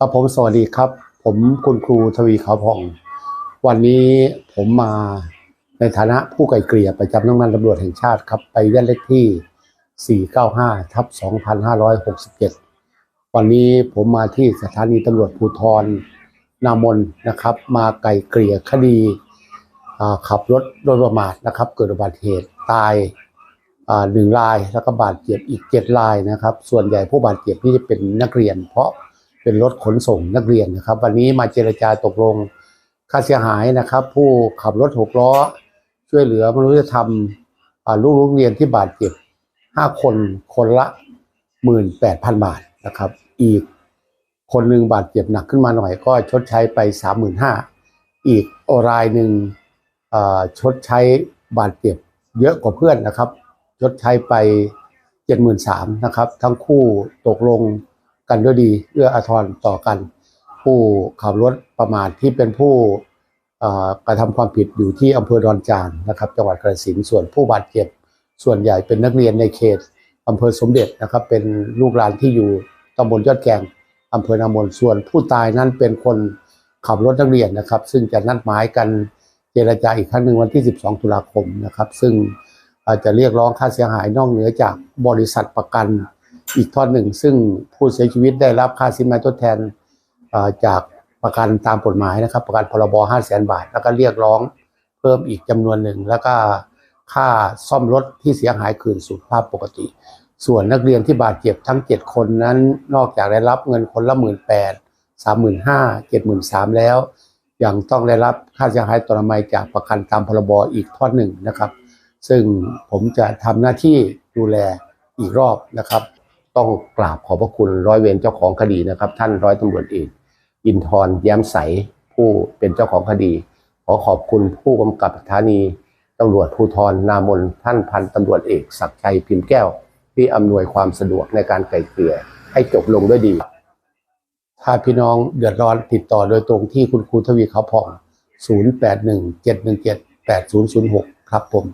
ครับผมสวัสดีครับ ผมคุณครูทวีขาวผ่อง วันนี้ผมมาในฐานะผู้ไกลเกลี่ยประจำนักงานตำรวจแห่งชาติครับ ไปยันเลขที่ 495ทับ2567 วันนี้ผมมาที่สถานีตำรวจภูธรนามนนะครับ มาไกลเกลี่ยคดีขับรถโดยประมาทนะครับ เกิดอุบัติเหตุตายหนึ่งรายแล้วก็บาดเจ็บอีกเจ็ดรายนะครับ ส่วนใหญ่ผู้บาดเจ็บนี่จะเป็นนักเรียนเพราะ เป็นรถขนส่งนักเรียนนะครับ วันนี้มาเจรจาตกลงค่าเสียหายนะครับ ผู้ขับรถหกล้อ ช่วยเหลือมนุษยธรรมลูกโรงเรียนที่บาดเจ็บห้าคนคนละหมื่นแปดพันบาทนะครับ อีกคนหนึ่งบาดเจ็บหนักขึ้นมาหน่อย ก็ชดใช้ไปสามหมื่นห้าอีกรายหนึ่งชดใช้บาดเจ็บเยอะกว่าเพื่อนนะครับ ชดใช้ไปเจ็ดหมื่นสามนะครับ ทั้งคู่ตกลง กันด้วยดีเอื้ออาทรต่อกัน ผู้ขับรถประมาทที่เป็นผู้กระทำความผิดอยู่ที่อำเภอดอนจานนะครับจังหวัดกระสินส่วนผู้บาดเจ็บ ส่วนใหญ่เป็นนักเรียนในเขตอำเภอสมเด็จนะครับ เป็นลูกหลานที่อยู่ตำบลยอดแกงอำเภอนามนส่วนผู้ตายนั้นเป็นคนขับรถนักเรียนนะครับ ซึ่งจะนัดหมายกันเจรจาอีกครั้งหนึ่งวันที่ 12 ตุลาคมนะครับ ซึ่งอาจจะเรียกร้องค่าเสียหายนอกเหนือจากบริษัทประกัน อีกทอดหนึ่ง ซึ่งผู้เสียชีวิตได้รับค่าสินไหมทดแทนจากประกันตามกฎหมายนะครับ ประกันพรบ5 0 0แสนบาท แล้วก็เรียกร้องเพิ่มอีกจำนวนหนึ่ง แล้วก็ค่าซ่อมรถที่เสียหายคืนสู่ภาพปกติ ส่วนนักเรียนที่บาดเจ็บทั้ง 7 คนนั้น นอกจากได้รับเงินคนละหมื่นแปดสามหมื่นห้าเจ็ดหมื่นสามแล้ว ยังต้องได้รับค่าเสียหายตรมัยจากประกันตามพรบอีกทอดหนึ่งนะครับ ซึ่งผมจะทำหน้าที่ดูแลอีกรอบนะครับ ต้องกราบขอบพระคุณร้อยเวรเจ้าของคดีนะครับ ท่านร้อยตำรวจเอกอินทร์แย้มใสผู้เป็นเจ้าของคดี ขอขอบคุณผู้กำกับสถานีตำรวจภูธรนามนท่านพันตำรวจเอกศักดิ์ชัยพิมพ์แก้ว ที่อำนวยความสะดวกในการไกล่เกลี่ยให้จบลงด้วยดี ถ้าพี่น้องเดือดร้อนติดต่อโดยตรงที่คุณครูทวีเขาวผ่อง 0817178006 ครับผม